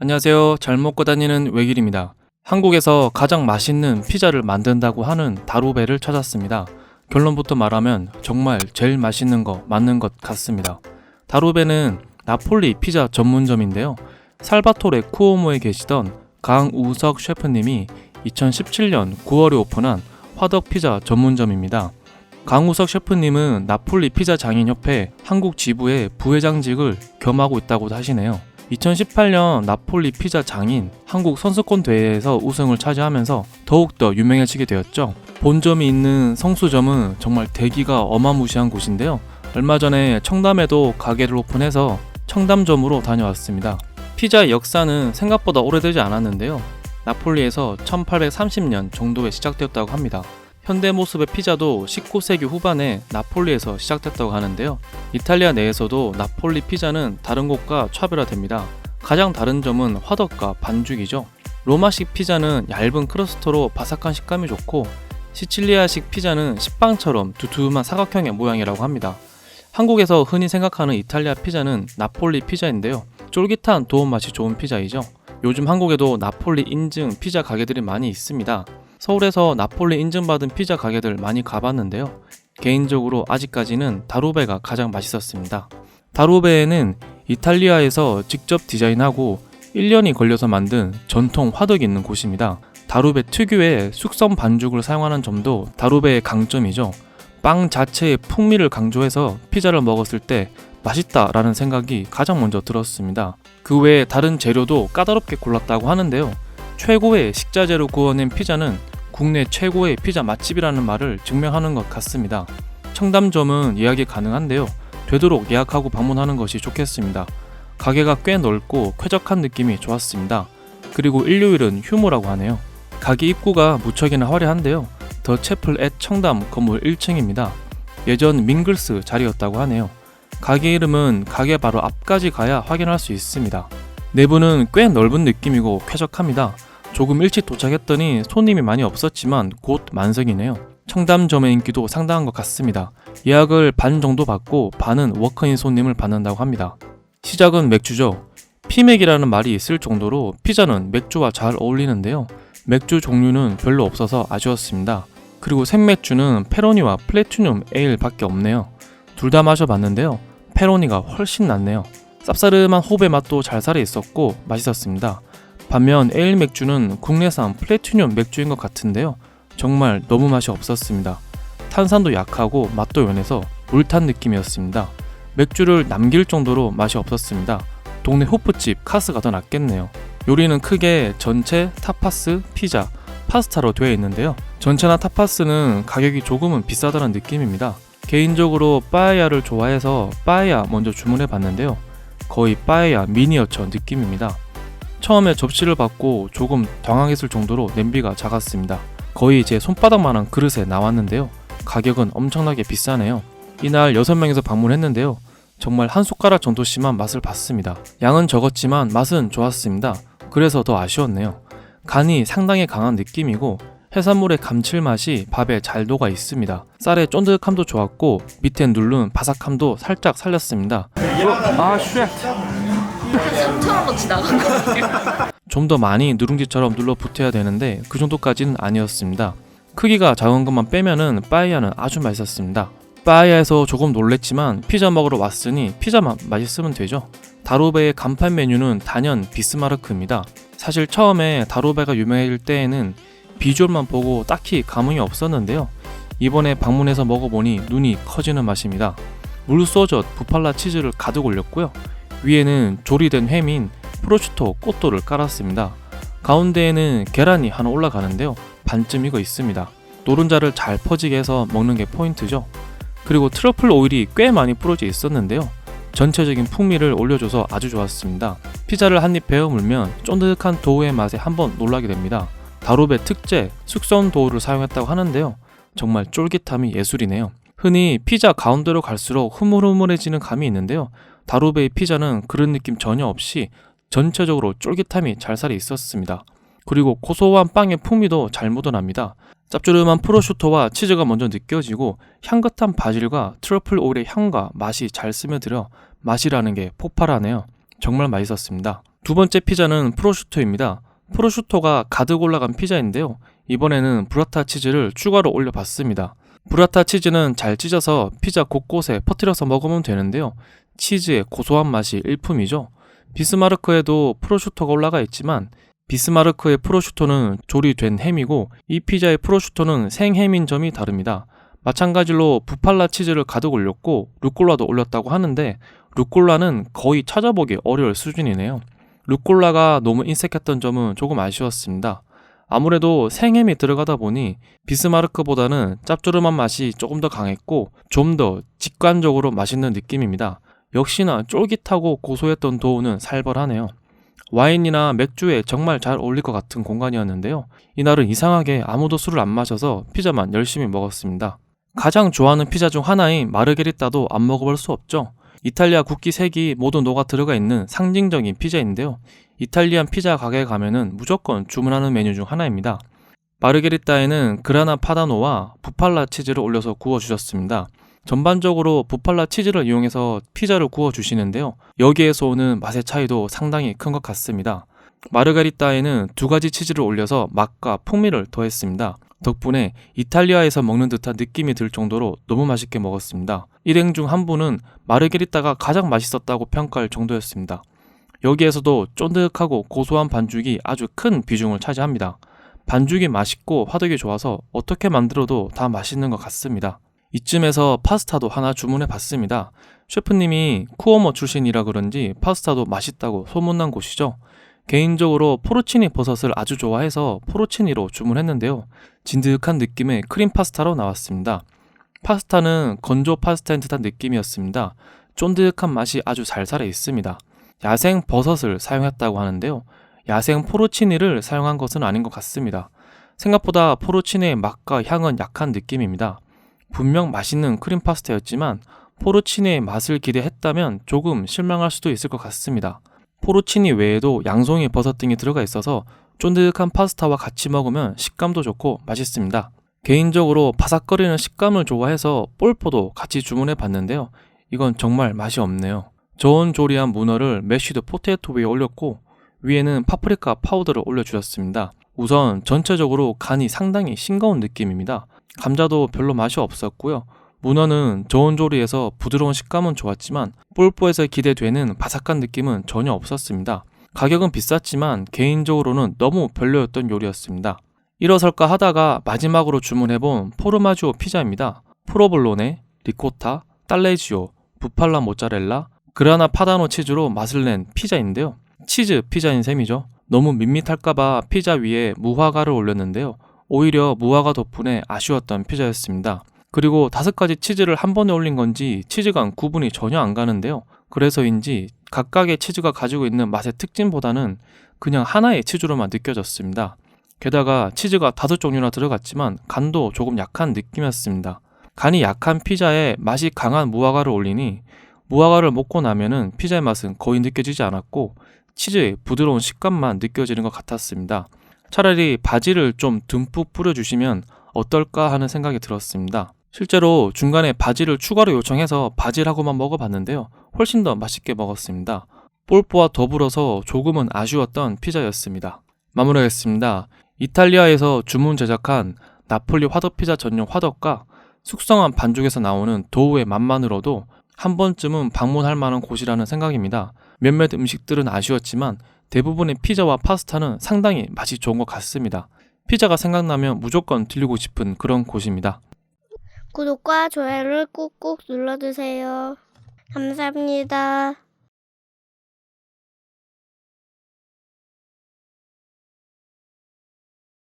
안녕하세요. 잘 먹고 다니는 외길입니다. 한국에서 가장 맛있는 피자를 만든다고 하는 다루베를 찾았습니다. 결론부터 말하면 정말 제일 맛있는 거 맞는 것 같습니다. 다루베는 나폴리 피자 전문점인데요. 살바토레 쿠오모에 계시던 강우석 셰프님이 2017년 9월에 오픈한 화덕 피자 전문점입니다. 강우석 셰프님은 나폴리 피자 장인협회 한국 지부의 부회장직을 겸하고 있다고 하시네요. 2018년 나폴리 피자 장인 한국 선수권 대회에서 우승을 차지하면서 더욱더 유명해지게 되었죠. 본점이 있는 성수점은 정말 대기가 어마무시한 곳인데요. 얼마 전에 청담에도 가게를 오픈해서 청담점으로 다녀왔습니다. 피자의 역사는 생각보다 오래되지 않았는데요. 나폴리에서 1830년 정도에 시작되었다고 합니다. 현대 모습의 피자도 19세기 후반에 나폴리에서 시작됐다고 하는데요. 이탈리아 내에서도 나폴리 피자는 다른 곳과 차별화됩니다. 가장 다른 점은 화덕과 반죽이죠. 로마식 피자는 얇은 크러스터로 바삭한 식감이 좋고 시칠리아식 피자는 식빵처럼 두툼한 사각형의 모양이라고 합니다. 한국에서 흔히 생각하는 이탈리아 피자는 나폴리 피자인데요. 쫄깃한 도움 맛이 좋은 피자이죠. 요즘 한국에도 나폴리 인증 피자 가게들이 많이 있습니다. 서울에서 나폴리 인증받은 피자 가게들 많이 가봤는데요. 개인적으로 아직까지는 다루베가 가장 맛있었습니다. 다루베에는 이탈리아에서 직접 디자인하고 1년이 걸려서 만든 전통 화덕이 있는 곳입니다. 다루베 특유의 숙성 반죽을 사용하는 점도 다루베의 강점이죠. 빵 자체의 풍미를 강조해서 피자를 먹었을 때 맛있다라는 생각이 가장 먼저 들었습니다. 그 외에 다른 재료도 까다롭게 골랐다고 하는데요. 최고의 식자재로 구워낸 피자는 국내 최고의 피자 맛집이라는 말을 증명하는 것 같습니다. 청담점은 예약이 가능한데요. 되도록 예약하고 방문하는 것이 좋겠습니다. 가게가 꽤 넓고 쾌적한 느낌이 좋았습니다. 그리고 일요일은 휴무라고 하네요. 가게 입구가 무척이나 화려한데요. 더 채플 앳 청담 건물 1층입니다. 예전 밍글스 자리였다고 하네요. 가게 이름은 가게 바로 앞까지 가야 확인할 수 있습니다. 내부는 꽤 넓은 느낌이고 쾌적합니다. 조금 일찍 도착했더니 손님이 많이 없었지만 곧 만석이네요. 청담점의 인기도 상당한 것 같습니다. 예약을 반 정도 받고 반은 워커인 손님을 받는다고 합니다. 시작은 맥주죠. 피맥이라는 말이 있을 정도로 피자는 맥주와 잘 어울리는데요. 맥주 종류는 별로 없어서 아쉬웠습니다. 그리고 생맥주는 페로니와 플래티늄 에일 밖에 없네요. 둘 다 마셔봤는데요. 페로니가 훨씬 낫네요. 쌉싸름한 호배 맛도 잘 살아 있었고 맛있었습니다. 반면 에일 맥주는 국내산 플래티늄 맥주인 것 같은데요. 정말 너무 맛이 없었습니다. 탄산도 약하고 맛도 연해서 물탄 느낌이었습니다. 맥주를 남길 정도로 맛이 없었습니다. 동네 호프집 카스가 더 낫겠네요. 요리는 크게 전체, 타파스, 피자, 파스타로 되어 있는데요. 전체나 타파스는 가격이 조금은 비싸다는 느낌입니다. 개인적으로 빠에야를 좋아해서 빠에야 먼저 주문해 봤는데요. 거의 빠에야 미니어처 느낌입니다. 처음에 접시를 받고 조금 당황했을 정도로 냄비가 작았습니다. 거의 제 손바닥만한 그릇에 나왔는데요. 가격은 엄청나게 비싸네요. 이날 6명에서 방문했는데요. 정말 한 숟가락 정도씩만 맛을 봤습니다. 양은 적었지만 맛은 좋았습니다. 그래서 더 아쉬웠네요. 간이 상당히 강한 느낌이고 해산물의 감칠맛이 밥에 잘 녹아 있습니다. 쌀의 쫀득함도 좋았고 밑에 누른 바삭함도 살짝 살렸습니다. 아 쉣! 3천원 지나간 거 같아요. 좀 더 많이 누룽지처럼 눌러 붙어야 되는데 그 정도까지는 아니었습니다. 크기가 작은 것만 빼면은 빠에야는 아주 맛있었습니다. 빠에야에서 조금 놀랬지만 피자 먹으러 왔으니 피자만 맛있으면 되죠. 다루베의 간판 메뉴는 단연 비스마르크입니다. 사실 처음에 다루베가 유명해질 때에는 비주얼만 보고 딱히 감흥이 없었는데요. 이번에 방문해서 먹어보니 눈이 커지는 맛입니다. 물소젓, 부팔라 치즈를 가득 올렸고요. 위에는 조리된 햄인 프로슈토 꽃도를 깔았습니다. 가운데에는 계란이 하나 올라가는데요. 반쯤 익어 있습니다. 노른자를 잘 퍼지게 해서 먹는 게 포인트죠. 그리고 트러플 오일이 꽤 많이 뿌려져 있었는데요. 전체적인 풍미를 올려줘서 아주 좋았습니다. 피자를 한 입 베어 물면 쫀득한 도우의 맛에 한번 놀라게 됩니다. 다루베 특제 숙성 도우를 사용했다고 하는데요. 정말 쫄깃함이 예술이네요. 흔히 피자 가운데로 갈수록 흐물흐물해지는 감이 있는데요. 다루베의 피자는 그런 느낌 전혀 없이 전체적으로 쫄깃함이 잘 살아 있었습니다. 그리고 고소한 빵의 풍미도 잘 묻어납니다. 짭조름한 프로슈토와 치즈가 먼저 느껴지고 향긋한 바질과 트러플 오일의 향과 맛이 잘 스며들어 맛이라는 게 폭발하네요. 정말 맛있었습니다. 두 번째 피자는 프로슈토입니다. 프로슈토가 가득 올라간 피자인데요. 이번에는 브라타 치즈를 추가로 올려봤습니다. 브라타 치즈는 잘 찢어서 피자 곳곳에 퍼뜨려서 먹으면 되는데요. 치즈의 고소한 맛이 일품이죠. 비스마르크에도 프로슈토가 올라가 있지만 비스마르크의 프로슈토는 조리된 햄이고 이 피자의 프로슈토는 생햄인 점이 다릅니다. 마찬가지로 부팔라 치즈를 가득 올렸고 루꼴라도 올렸다고 하는데 루꼴라는 거의 찾아보기 어려울 수준이네요. 루꼴라가 너무 인색했던 점은 조금 아쉬웠습니다. 아무래도 생햄이 들어가다 보니 비스마르크보다는 짭조름한 맛이 조금 더 강했고 좀 더 직관적으로 맛있는 느낌입니다. 역시나 쫄깃하고 고소했던 도우는 살벌하네요. 와인이나 맥주에 정말 잘 어울릴 것 같은 공간이었는데요. 이날은 이상하게 아무도 술을 안 마셔서 피자만 열심히 먹었습니다. 가장 좋아하는 피자 중 하나인 마르게리따도 안 먹어볼 수 없죠. 이탈리아 국기 색이 모두 녹아 들어가 있는 상징적인 피자인데요. 이탈리안 피자 가게에 가면은 무조건 주문하는 메뉴 중 하나입니다. 마르게리따에는 그라나 파다노와 부팔라 치즈를 올려서 구워 주셨습니다. 전반적으로 부팔라 치즈를 이용해서 피자를 구워 주시는데요. 여기에서 오는 맛의 차이도 상당히 큰 것 같습니다. 마르가리따에는 두 가지 치즈를 올려서 맛과 풍미를 더했습니다. 덕분에 이탈리아에서 먹는 듯한 느낌이 들 정도로 너무 맛있게 먹었습니다. 일행 중 한 분은 마르게리따가 가장 맛있었다고 평가할 정도였습니다. 여기에서도 쫀득하고 고소한 반죽이 아주 큰 비중을 차지합니다. 반죽이 맛있고 화덕이 좋아서 어떻게 만들어도 다 맛있는 것 같습니다. 이쯤에서 파스타도 하나 주문해 봤습니다. 셰프님이 쿠오모 출신이라 그런지 파스타도 맛있다고 소문난 곳이죠. 개인적으로 포르치니 버섯을 아주 좋아해서 포르치니로 주문했는데요. 진득한 느낌의 크림 파스타로 나왔습니다. 파스타는 건조 파스타인 듯한 느낌이었습니다. 쫀득한 맛이 아주 잘 살아 있습니다. 야생 버섯을 사용했다고 하는데요. 야생 포르치니를 사용한 것은 아닌 것 같습니다. 생각보다 포르치니의 맛과 향은 약한 느낌입니다. 분명 맛있는 크림 파스타였지만 포르치니의 맛을 기대했다면 조금 실망할 수도 있을 것 같습니다. 포르치니 외에도 양송이 버섯 등이 들어가 있어서 쫀득한 파스타와 같이 먹으면 식감도 좋고 맛있습니다. 개인적으로 바삭거리는 식감을 좋아해서 볼포도 같이 주문해 봤는데요. 이건 정말 맛이 없네요. 저온 조리한 문어를 메쉬드 포테이토 위에 올렸고 위에는 파프리카 파우더를 올려주셨습니다. 우선 전체적으로 간이 상당히 싱거운 느낌입니다. 감자도 별로 맛이 없었고요. 문어는 저온 조리에서 부드러운 식감은 좋았지만 뿔뽀에서 기대되는 바삭한 느낌은 전혀 없었습니다. 가격은 비쌌지만 개인적으로는 너무 별로였던 요리였습니다. 일어설까 하다가 마지막으로 주문해본 포르마지오 피자입니다. 프로볼로네, 리코타, 딸레지오, 부팔라 모짜렐라, 그라나 파다노 치즈로 맛을 낸 피자인데요. 치즈 피자인 셈이죠. 너무 밋밋할까봐 피자 위에 무화과를 올렸는데요. 오히려 무화과 덕분에 아쉬웠던 피자였습니다. 그리고 다섯 가지 치즈를 한 번에 올린 건지 치즈간 구분이 전혀 안 가는데요. 그래서인지 각각의 치즈가 가지고 있는 맛의 특징보다는 그냥 하나의 치즈로만 느껴졌습니다. 게다가 치즈가 다섯 종류나 들어갔지만 간도 조금 약한 느낌이었습니다. 간이 약한 피자에 맛이 강한 무화과를 올리니 무화과를 먹고 나면은 피자의 맛은 거의 느껴지지 않았고 치즈의 부드러운 식감만 느껴지는 것 같았습니다. 차라리 바지를 좀 듬뿍 뿌려주시면 어떨까 하는 생각이 들었습니다. 실제로 중간에 바지를 추가로 요청해서 바지라고만 먹어봤는데요. 훨씬 더 맛있게 먹었습니다. 볼뽀와 더불어서 조금은 아쉬웠던 피자였습니다. 마무리하겠습니다. 이탈리아에서 주문 제작한 나폴리 화덕 피자 전용 화덕과 숙성한 반죽에서 나오는 도우의 맛만으로도 한 번쯤은 방문할 만한 곳이라는 생각입니다. 몇몇 음식들은 아쉬웠지만 대부분의 피자와 파스타는 상당히 맛이 좋은 것 같습니다. 피자가 생각나면 무조건 들리고 싶은 그런 곳입니다. 구독과 좋아요를 꾹꾹 눌러주세요. 감사합니다.